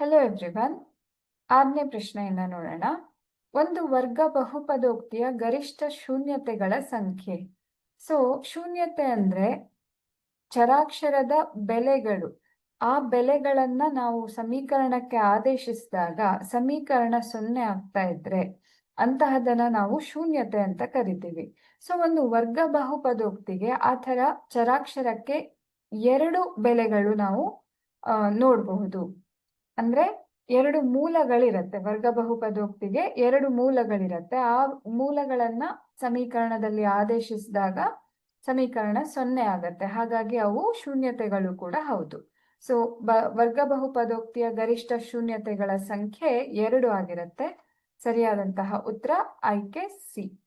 Hello everyone ಆರನೇ ಪ್ರಶ್ನೆಯನ್ನ ನೋಡೋಣ. ಒಂದು ವರ್ಗ ಬಹುಪದೋಕ್ತಿಯ ಗರಿಷ್ಠ ಶೂನ್ಯತೆಗಳ ಸಂಖ್ಯೆ. ಸೊ ಶೂನ್ಯತೆ ಅಂದ್ರೆ ಚರಾಕ್ಷರದ ಬೆಲೆಗಳು. ಆ ಬೆಲೆಗಳನ್ನ ನಾವು ಸಮೀಕರಣಕ್ಕೆ ಆದೇಶಿಸಿದಾಗ ಸಮೀಕರಣ ಸೊನ್ನೆ ಆಗ್ತಾ ಇದ್ರೆ ಅಂತಹದನ್ನ ನಾವು ಶೂನ್ಯತೆ ಅಂತ ಕರಿತೀವಿ. ಸೊ ಒಂದು ವರ್ಗ ಬಹುಪದೋಕ್ತಿಗೆ ಆ ಥರ ಚರಾಕ್ಷರಕ್ಕೆ ಎರಡು ಬೆಲೆಗಳು ನಾವು ನೋಡಬಹುದು. ಅಂದ್ರೆ ಎರಡು ಮೂಲಗಳಿರತ್ತೆ. ವರ್ಗ ಬಹುಪದೋಕ್ತಿಗೆ ಎರಡು ಮೂಲಗಳಿರತ್ತೆ. ಆ ಮೂಲಗಳನ್ನ ಸಮೀಕರಣದಲ್ಲಿ ಆದೇಶಿಸಿದಾಗ ಸಮೀಕರಣ ಸೊನ್ನೆ ಆಗತ್ತೆ. ಹಾಗಾಗಿ ಅವು ಶೂನ್ಯತೆಗಳು ಕೂಡ ಹೌದು. ಸೊ ಬ, ವರ್ಗ ಬಹುಪದೋಕ್ತಿಯ ಗರಿಷ್ಠ ಶೂನ್ಯತೆಗಳ ಸಂಖ್ಯೆ ಎರಡು ಆಗಿರುತ್ತೆ. ಸರಿಯಾದಂತಹ ಉತ್ತರ ಆಯ್ಕೆ ಸಿ.